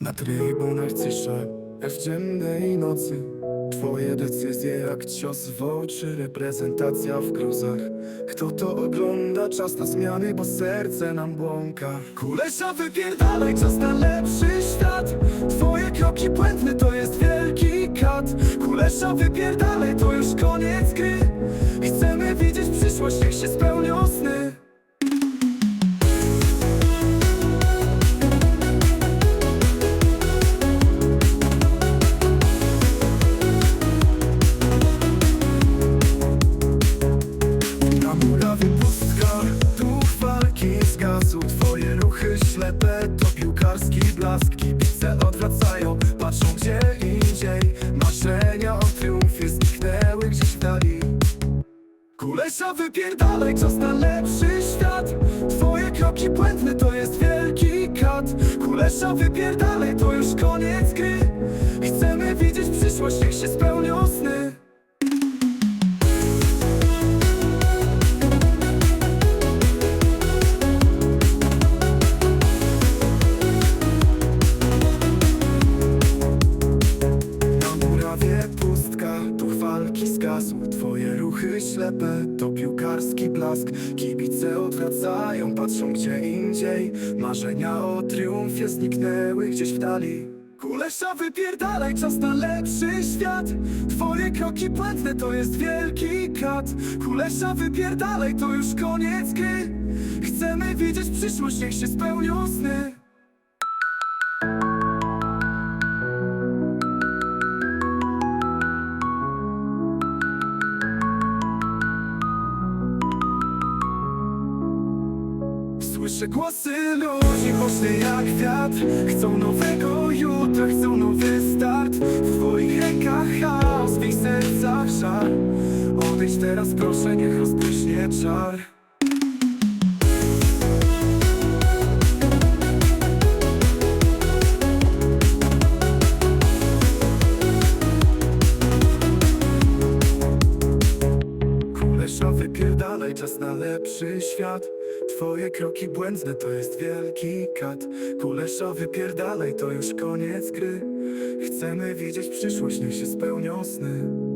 Na trybunach cisza, w dziennej nocy. Twoje decyzje jak cios w oczy Reprezentacja w gruzach. Kto to ogląda? Czas na zmiany, bo serce nam błąka. Kulesza wypierdalaj, czas na lepszy świat. Twoje kroki błędne to jest wielki kat. Kulesza wypierdalaj, to już koniec gry. Chcemy widzieć przyszłość, niech się spełnią blask Kibice odwracają, patrzą gdzie indziej. Marzenia o triumfie zniknęły gdzieś w dali. Kulesza wypierdalaj, czas na lepszy świat. Twoje kroki błędne to jest wielki kat. Kulesza wypierdalaj, to już koniec gry. Chcemy widzieć przyszłość, niech się spełnią walki zgasł. Twoje ruchy ślepe to piłkarski blask. Kibice odwracają, patrzą gdzie indziej. Marzenia o triumfie zniknęły gdzieś w dali. Kulesza wypierdalaj, czas na lepszy świat. Twoje kroki błędne to jest wielki kat. Kulesza wypierdalaj, to już koniec gry. Chcemy widzieć przyszłość, niech się spełnią sny Słyszę głosy ludzi, głośne jak wiatr. Chcą nowego jutra, chcą nowy start. W twoich rękach chaos, w ich sercach żar. Odejdź teraz proszę, niech rozpryśnie czar. Kulesza wypierdalaj, czas na lepszy świat Twoje kroki błędne to jest wielki kat. Kulesza wypierdalaj, to już koniec gry. Chcemy widzieć przyszłość, niech się spełnią sny